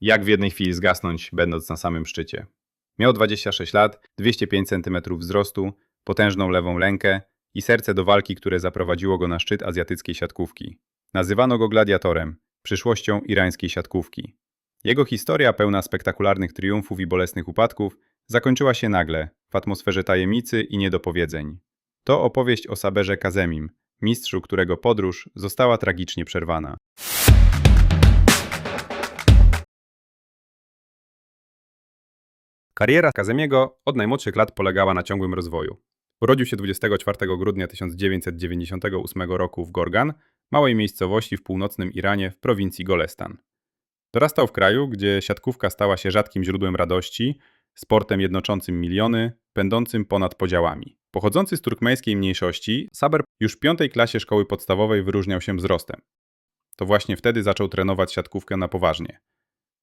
Jak w jednej chwili zgasnąć, będąc na samym szczycie. Miał 26 lat, 205 cm wzrostu, potężną lewą rękę i serce do walki, które zaprowadziło go na szczyt azjatyckiej siatkówki. Nazywano go gladiatorem, przyszłością irańskiej siatkówki. Jego historia, pełna spektakularnych triumfów i bolesnych upadków, zakończyła się nagle, w atmosferze tajemnicy i niedopowiedzeń. To opowieść o Saberze Kazemim, mistrzu, którego podróż została tragicznie przerwana. Kariera Kazemiego od najmłodszych lat polegała na ciągłym rozwoju. Urodził się 24 grudnia 1998 roku w Gorgan, małej miejscowości w północnym Iranie w prowincji Golestan. Dorastał w kraju, gdzie siatkówka stała się rzadkim źródłem radości, sportem jednoczącym miliony, pędącym ponad podziałami. Pochodzący z turkmeńskiej mniejszości, Saber już w piątej klasie szkoły podstawowej wyróżniał się wzrostem. To właśnie wtedy zaczął trenować siatkówkę na poważnie.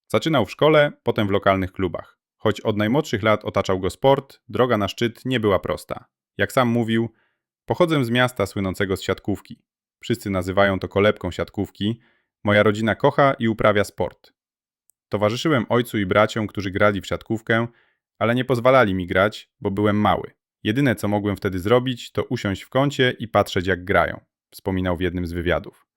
Zaczynał w szkole, potem w lokalnych klubach. Choć od najmłodszych lat otaczał go sport, droga na szczyt nie była prosta. Jak sam mówił, pochodzę z miasta słynącego z siatkówki. Wszyscy nazywają to kolebką siatkówki. Moja rodzina kocha i uprawia sport. Towarzyszyłem ojcu i braciom, którzy grali w siatkówkę, ale nie pozwalali mi grać, bo byłem mały. Jedyne co mogłem wtedy zrobić, to usiąść w kącie i patrzeć jak grają, wspominał w jednym z wywiadów.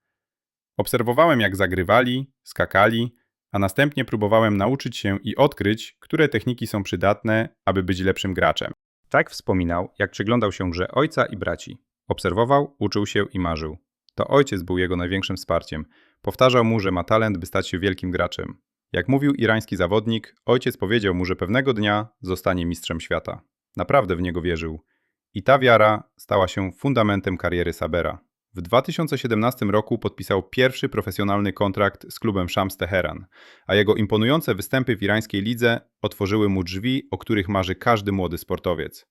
Obserwowałem jak zagrywali, skakali, a następnie próbowałem nauczyć się i odkryć, które techniki są przydatne, aby być lepszym graczem. Tak wspominał, jak przyglądał się grze ojca i braci. Obserwował, uczył się i marzył. To ojciec był jego największym wsparciem. Powtarzał mu, że ma talent, by stać się wielkim graczem. Jak mówił irański zawodnik, ojciec powiedział mu, że pewnego dnia zostanie mistrzem świata. Naprawdę w niego wierzył. I ta wiara stała się fundamentem kariery Sabera. W 2017 roku podpisał pierwszy profesjonalny kontrakt z klubem Shams Teheran, a jego imponujące występy w irańskiej lidze otworzyły mu drzwi, o których marzy każdy młody sportowiec.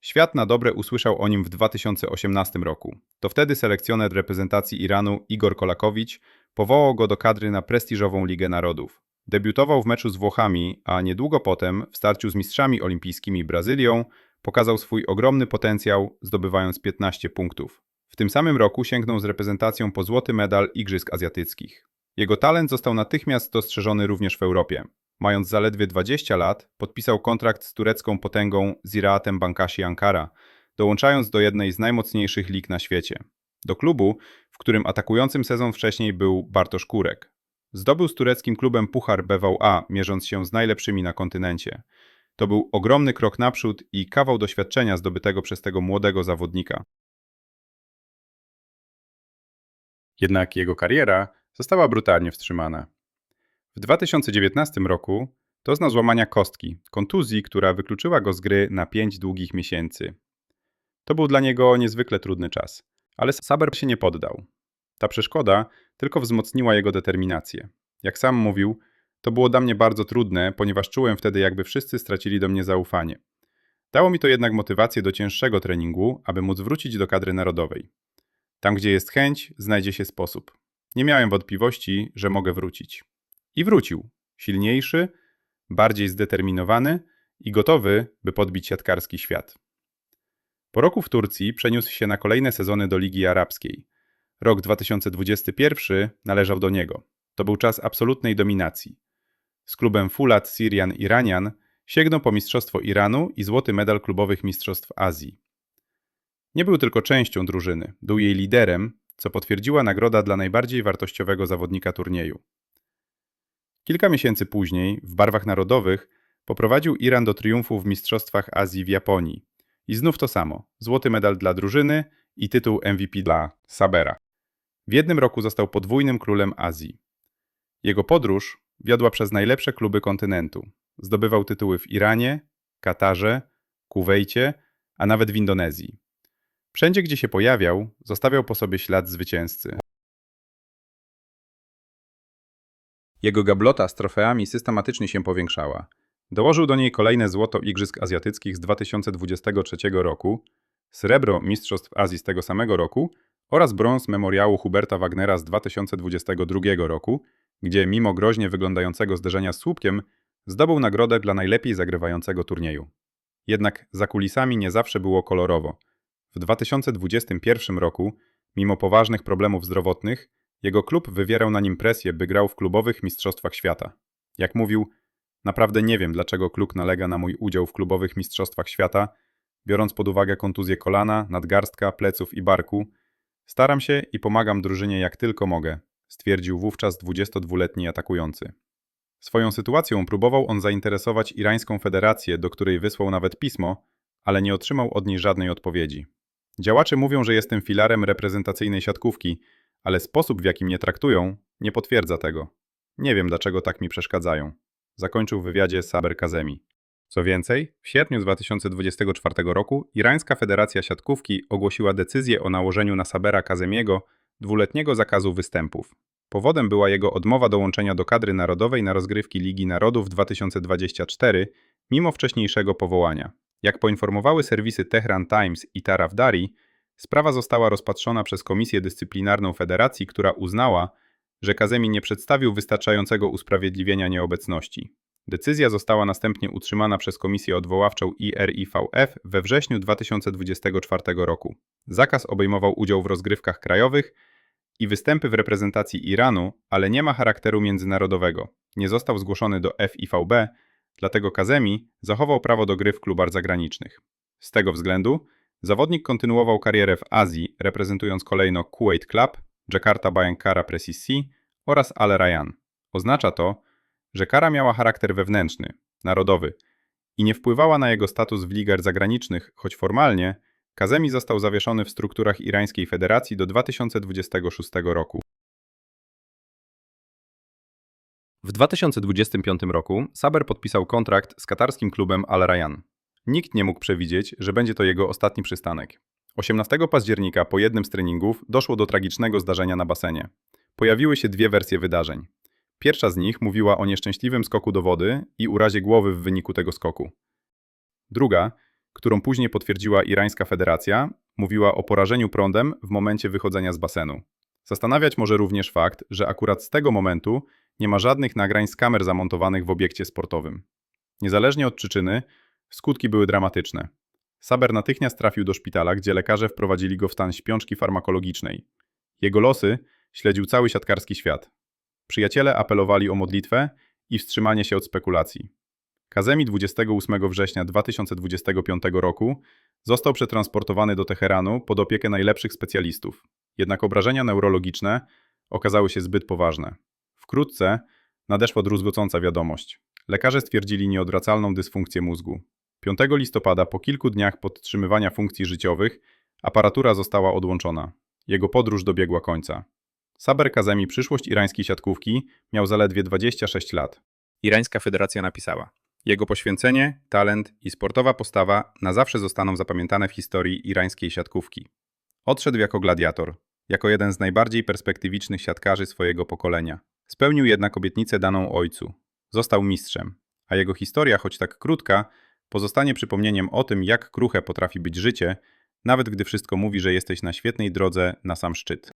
Świat na dobre usłyszał o nim w 2018 roku. To wtedy selekcjoner reprezentacji Iranu Igor Kolakowicz powołał go do kadry na prestiżową Ligę Narodów. Debiutował w meczu z Włochami, a niedługo potem w starciu z mistrzami olimpijskimi Brazylią pokazał swój ogromny potencjał, zdobywając 15 punktów. W tym samym roku sięgnął z reprezentacją po złoty medal Igrzysk Azjatyckich. Jego talent został natychmiast dostrzeżony również w Europie. Mając zaledwie 20 lat, podpisał kontrakt z turecką potęgą Ziraatem Bankashi Ankara, dołączając do jednej z najmocniejszych lig na świecie. Do klubu, w którym atakującym sezon wcześniej był Bartosz Kurek. Zdobył z tureckim klubem Puchar BWA, mierząc się z najlepszymi na kontynencie. To był ogromny krok naprzód i kawał doświadczenia zdobytego przez tego młodego zawodnika. Jednak jego kariera została brutalnie wstrzymana. W 2019 roku doznał złamania kostki, kontuzji, która wykluczyła go z gry na 5 długich miesięcy. To był dla niego niezwykle trudny czas, ale Saber się nie poddał. Ta przeszkoda tylko wzmocniła jego determinację. Jak sam mówił, to było dla mnie bardzo trudne, ponieważ czułem wtedy, jakby wszyscy stracili do mnie zaufanie. Dało mi to jednak motywację do cięższego treningu, aby móc wrócić do kadry narodowej. Tam, gdzie jest chęć, znajdzie się sposób. Nie miałem wątpliwości, że mogę wrócić. I wrócił. Silniejszy, bardziej zdeterminowany i gotowy, by podbić siatkarski świat. Po roku w Turcji przeniósł się na kolejne sezony do Ligi Arabskiej. Rok 2021 należał do niego. To był czas absolutnej dominacji. Z klubem Fulat Syrian Iranian sięgnął po Mistrzostwo Iranu i złoty medal klubowych Mistrzostw Azji. Nie był tylko częścią drużyny, był jej liderem, co potwierdziła nagroda dla najbardziej wartościowego zawodnika turnieju. Kilka miesięcy później, w barwach narodowych, poprowadził Iran do triumfu w Mistrzostwach Azji w Japonii. I znów to samo: złoty medal dla drużyny i tytuł MVP dla Sabera. W jednym roku został podwójnym królem Azji. Jego podróż wiodła przez najlepsze kluby kontynentu. Zdobywał tytuły w Iranie, Katarze, Kuwejcie, a nawet w Indonezji. Wszędzie, gdzie się pojawiał, zostawiał po sobie ślad zwycięzcy. Jego gablota z trofeami systematycznie się powiększała. Dołożył do niej kolejne złoto Igrzysk Azjatyckich z 2023 roku, srebro Mistrzostw Azji z tego samego roku oraz brąz memoriału Huberta Wagnera z 2022 roku, gdzie mimo groźnie wyglądającego zderzenia z słupkiem zdobył nagrodę dla najlepiej zagrywającego turnieju. Jednak za kulisami nie zawsze było kolorowo. W 2021 roku, mimo poważnych problemów zdrowotnych, Jego klub wywierał na nim presję, by grał w klubowych mistrzostwach świata. Jak mówił, naprawdę nie wiem, dlaczego klub nalega na mój udział w klubowych mistrzostwach świata, biorąc pod uwagę kontuzję kolana, nadgarstka, pleców i barku. Staram się i pomagam drużynie jak tylko mogę, stwierdził wówczas 22-letni atakujący. Swoją sytuacją próbował on zainteresować irańską federację, do której wysłał nawet pismo, ale nie otrzymał od niej żadnej odpowiedzi. Działacze mówią, że jestem filarem reprezentacyjnej siatkówki, ale sposób, w jaki mnie traktują, nie potwierdza tego. Nie wiem, dlaczego tak mi przeszkadzają. Zakończył w wywiadzie Saber Kazemi. Co więcej, w sierpniu 2024 roku Irańska Federacja Siatkówki ogłosiła decyzję o nałożeniu na Sabera Kazemiego dwuletniego zakazu występów. Powodem była jego odmowa dołączenia do kadry narodowej na rozgrywki Ligi Narodów 2024, mimo wcześniejszego powołania. Jak poinformowały serwisy Tehran Times i Taraf Dari, sprawa została rozpatrzona przez Komisję Dyscyplinarną Federacji, która uznała, że Kazemi nie przedstawił wystarczającego usprawiedliwienia nieobecności. Decyzja została następnie utrzymana przez Komisję Odwoławczą IRIVF we wrześniu 2024 roku. Zakaz obejmował udział w rozgrywkach krajowych i występy w reprezentacji Iranu, ale nie ma charakteru międzynarodowego. Nie został zgłoszony do FIVB, dlatego Kazemi zachował prawo do gry w klubach zagranicznych. Z tego względu zawodnik kontynuował karierę w Azji, reprezentując kolejno Kuwait Club, Jakarta Bayangkara Presisi oraz Al Rayyan. Oznacza to, że kara miała charakter wewnętrzny, narodowy i nie wpływała na jego status w ligach zagranicznych, choć formalnie Kazemi został zawieszony w strukturach Irańskiej Federacji do 2026 roku. W 2025 roku Saber podpisał kontrakt z katarskim klubem Al Rayyan. Nikt nie mógł przewidzieć, że będzie to jego ostatni przystanek. 18 października po jednym z treningów doszło do tragicznego zdarzenia na basenie. Pojawiły się dwie wersje wydarzeń. Pierwsza z nich mówiła o nieszczęśliwym skoku do wody i urazie głowy w wyniku tego skoku. Druga, którą później potwierdziła Irańska Federacja, mówiła o porażeniu prądem w momencie wychodzenia z basenu. Zastanawiać może również fakt, że akurat z tego momentu nie ma żadnych nagrań z kamer zamontowanych w obiekcie sportowym. Niezależnie od przyczyny, skutki były dramatyczne. Saber natychmiast trafił do szpitala, gdzie lekarze wprowadzili go w stan śpiączki farmakologicznej. Jego losy śledził cały siatkarski świat. Przyjaciele apelowali o modlitwę i wstrzymanie się od spekulacji. Kazemi 28 września 2025 roku został przetransportowany do Teheranu pod opiekę najlepszych specjalistów. Jednak obrażenia neurologiczne okazały się zbyt poważne. Wkrótce nadeszła druzgocąca wiadomość. Lekarze stwierdzili nieodwracalną dysfunkcję mózgu. 5 listopada, po kilku dniach podtrzymywania funkcji życiowych, aparatura została odłączona. Jego podróż dobiegła końca. Saber Kazemi, przyszłość irańskiej siatkówki, miał zaledwie 26 lat. Irańska Federacja napisała: Jego poświęcenie, talent i sportowa postawa na zawsze zostaną zapamiętane w historii irańskiej siatkówki. Odszedł jako gladiator, jako jeden z najbardziej perspektywicznych siatkarzy swojego pokolenia. Spełnił jednak obietnicę daną ojcu. Został mistrzem, a jego historia, choć tak krótka, pozostanie przypomnieniem o tym, jak kruche potrafi być życie, nawet gdy wszystko mówi, że jesteś na świetnej drodze na sam szczyt.